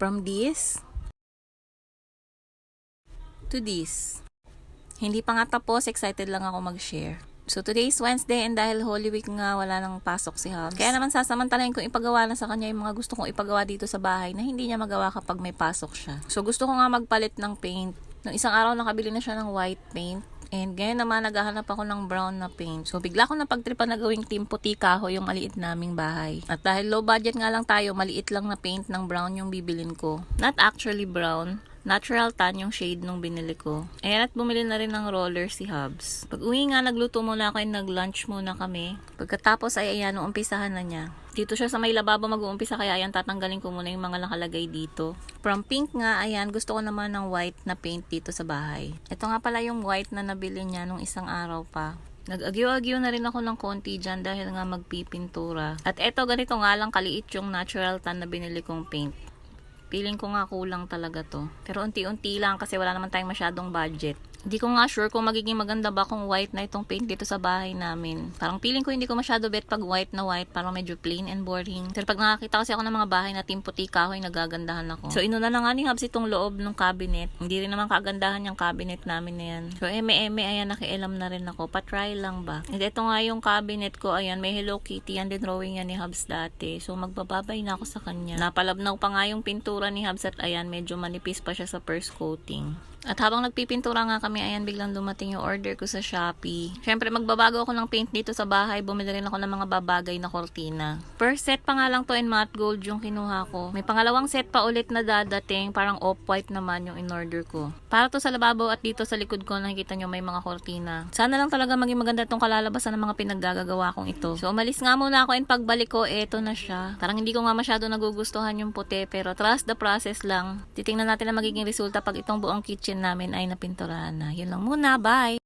From this to this. Hindi pa nga tapos, excited lang ako mag-share. So today is Wednesday and dahil Holy Week nga wala nang pasok si Hubs. Kaya naman sasamantalahin kong ipagawa na sa kanya yung mga gusto kong ipagawa dito sa bahay na hindi niya magawa kapag may pasok siya. So gusto ko nga magpalit ng paint. Nung isang araw nakabili na siya ng white paint. And ngayon naman naghahanap ako ng brown na paint. So bigla ko napagtripan na gawing team puti kaho yung maliit naming bahay. At dahil low budget nga lang tayo, maliit lang na paint ng brown yung bibilin ko. Not actually brown, natural tan yung shade nung binili ko. Ayan at bumili na rin ng roller si Hubs. Pag uwi nga, nagluto muna ako nag-lunch muna kami. Pagkatapos ay ayan, umpisahan na niya. Dito siya sa may lababo mag-uumpisa kaya ayan tatanggalin ko muna yung mga nakalagay dito. From pink nga, ayan, gusto ko naman ng white na paint dito sa bahay. Ito nga pala yung white na nabili niya nung isang araw pa. Nag-agyo-agyo na rin ako ng konti dyan dahil nga magpipintura. At eto, ganito nga lang kaliit yung natural tan na binili kong paint. Feeling ko nga kulang talaga to. Pero unti-unti lang kasi wala naman tayong masyadong budget. Hindi ko nga sure kung magiging maganda ba kung white na itong paint dito sa bahay namin. Parang feeling ko hindi ko masyado bet pag white na white, parang medyo plain and boring. Pero pag nakakita kasi ako ng mga bahay na team puti kahoy, nagagandahan ako. So inuna na nga ni Habs itong loob ng cabinet. Hindi rin naman kagandahan yung cabinet namin na yan. So eme-eme, ayan, nakialam na rin ako. Patry lang ba? And ito nga yung cabinet ko, ayan, may Hello Kitty. Yan din drawing yan ni Habs dati. So magbababay na ako sa kanya. Napalabnaw pa nga yung pintura ni Habs at ayan, medyo manipis pa siya sa first coating. At habang nagpipintura nga kami, ayan, biglang dumating yung order ko sa Shopee. Siyempre, magbabago ako ng paint dito sa bahay. Bumili rin ako ng mga babagay na kortina. Per set pa nga lang to in matte gold yung kinuha ko. May pangalawang set pa ulit na dadating. Parang off-white naman yung in-order ko. Para to sa lababo at dito sa likod ko, nakikita nyo may mga kortina. Sana lang talaga maging maganda tong kalalabasan ng mga pinaggagawa kong ito. So, umalis nga muna ako and pagbalik ko, eto na siya. Parang hindi ko nga masyado nagugustuhan yung puti, pero trust the process lang. Titingnan natin ang magiging resulta pag itong buong kitchen namin ay napinturahan na. Yun lang muna, bye!